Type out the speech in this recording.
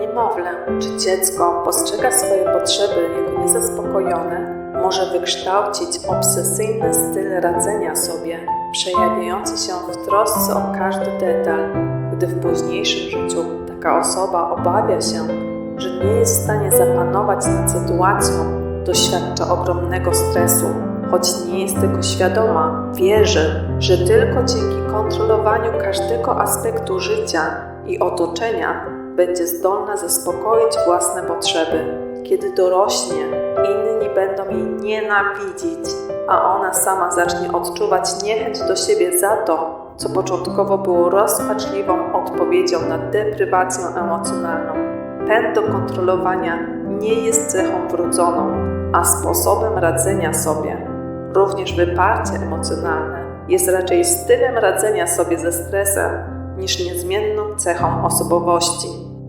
Niemowlę czy dziecko postrzega swoje potrzeby jako niezaspokojone, może wykształcić obsesyjny styl radzenia sobie, przejawiający się w trosce o każdy detal, gdy w późniejszym życiu taka osoba obawia się, że nie jest w stanie zapanować nad sytuacją, doświadcza ogromnego stresu, choć nie jest tego świadoma, wierzy, że tylko dzięki kontrolowaniu każdego aspektu życia i otoczenia będzie zdolna zaspokoić własne potrzeby. Kiedy dorośnie, inni będą jej nienawidzić, a ona sama zacznie odczuwać niechęć do siebie za to, co początkowo było rozpaczliwą odpowiedzią na deprywację emocjonalną. Pęd do kontrolowania nie jest cechą wrodzoną, a sposobem radzenia sobie. Również wyparcie emocjonalne jest raczej stylem radzenia sobie ze stresem niż niezmienną cechą osobowości.